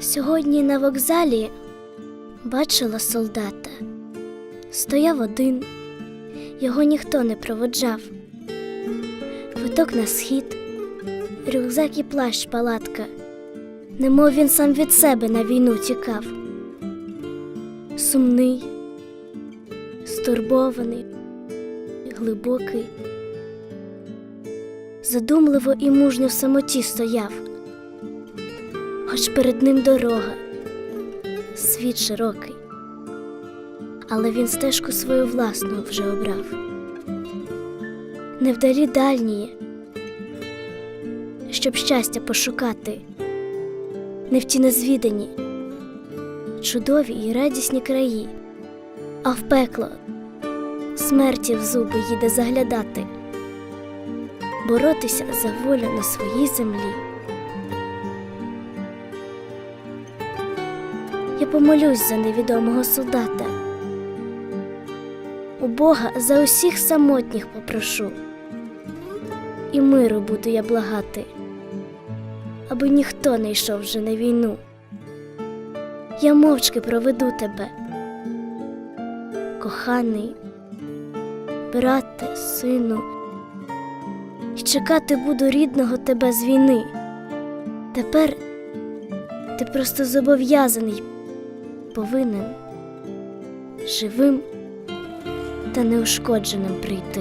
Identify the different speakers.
Speaker 1: Сьогодні на вокзалі бачила солдата. Стояв один, його ніхто не проводжав. Квиток на схід, рюкзак і плащ палатка, немов він сам від себе на війну тікав. Сумний, стурбований, глибокий, задумливо і мужньо в самоті стояв хоч перед ним дорога, світ широкий, але він стежку свою власну вже обрав. Невдалі дальнії, щоб щастя пошукати, не в ті незвідані, чудові і радісні краї, а в пекло смерті в зуби їде заглядати, боротися за волю на своїй землі. Я помолюсь за невідомого солдата. У Бога за усіх самотніх попрошу, і миру буду я благати, аби ніхто не йшов вже на війну. Я мовчки проведу тебе, коханий, брате, сину, і чекати буду рідного тебе з війни. Тепер ти просто зобов'язаний повинен живим та неушкодженим прийти.